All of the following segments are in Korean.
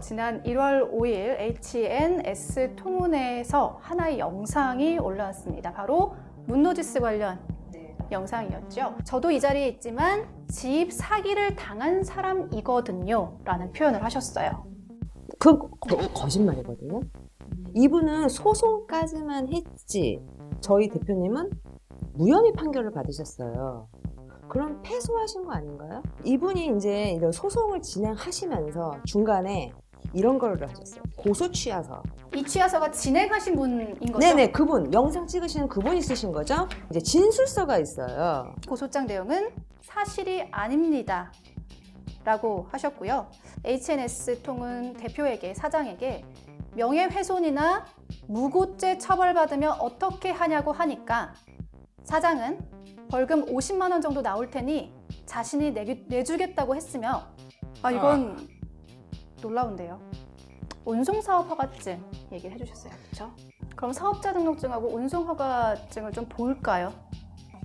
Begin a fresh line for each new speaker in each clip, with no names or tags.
지난 1월 5일 HNS 통운에서 하나의 영상이 올라왔습니다. 바로 문노지스 관련 영상이었죠. 저도 이 자리에 있지만 집 사기를 당한 사람이거든요. 라는 표현을 하셨어요.
그 거, 거짓말이거든요. 이분은 소송까지만 했지. 저희 대표님은 무혐의 판결을 받으셨어요. 그럼 패소하신 거 아닌가요? 이분이 이제 이런 소송을 진행하시면서 중간에 이런 거를 하셨어요. 고소 취하서.
이 취하서가 진행하신 분인 거죠?
네네, 그분 영상 찍으시는 그분이 쓰신 거죠. 이제 진술서가 있어요.
고소장 내용은 사실이 아닙니다. 라고 하셨고요. HNS 통은 대표에게, 사장에게 명예훼손이나 무고죄 처벌받으면 어떻게 하냐고 하니까 사장은 벌금 50만 원 정도 나올 테니 자신이 내, 내주겠다고 했으며 아 이건 놀라운데요. 운송사업 허가증 얘기를 해주셨어요. 그렇죠? 그럼 사업자 등록증하고 운송 허가증을 좀 볼까요?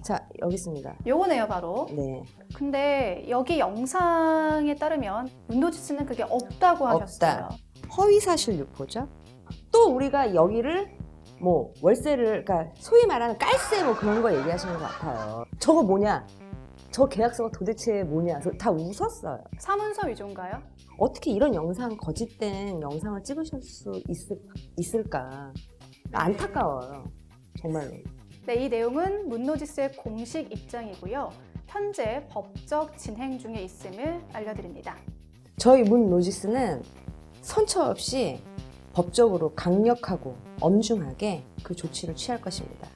자, 여기 있습니다.
요거네요, 바로.
네.
근데 여기 영상에 따르면 문도지스는 그게 없다고 하셨어요.
없다. 허위사실 유포죠. 또 우리가 여기를 뭐 월세를 그러니까 소위 말하는 깔세 뭐 그런 거 얘기하시는 것 같아요. 저거 뭐냐? 저 계약서가 도대체 뭐냐? 다 웃었어요.
사문서 위조인가요?
어떻게 이런 영상 거짓된 영상을 찍으실 수 있을, 있을까? 안타까워요. 정말로.
네, 이 내용은 문노지스의 공식 입장이고요. 현재 법적 진행 중에 있음을 알려드립니다.
저희 문 로지스는 선처 없이 법적으로 강력하고 엄중하게 그 조치를 취할 것입니다.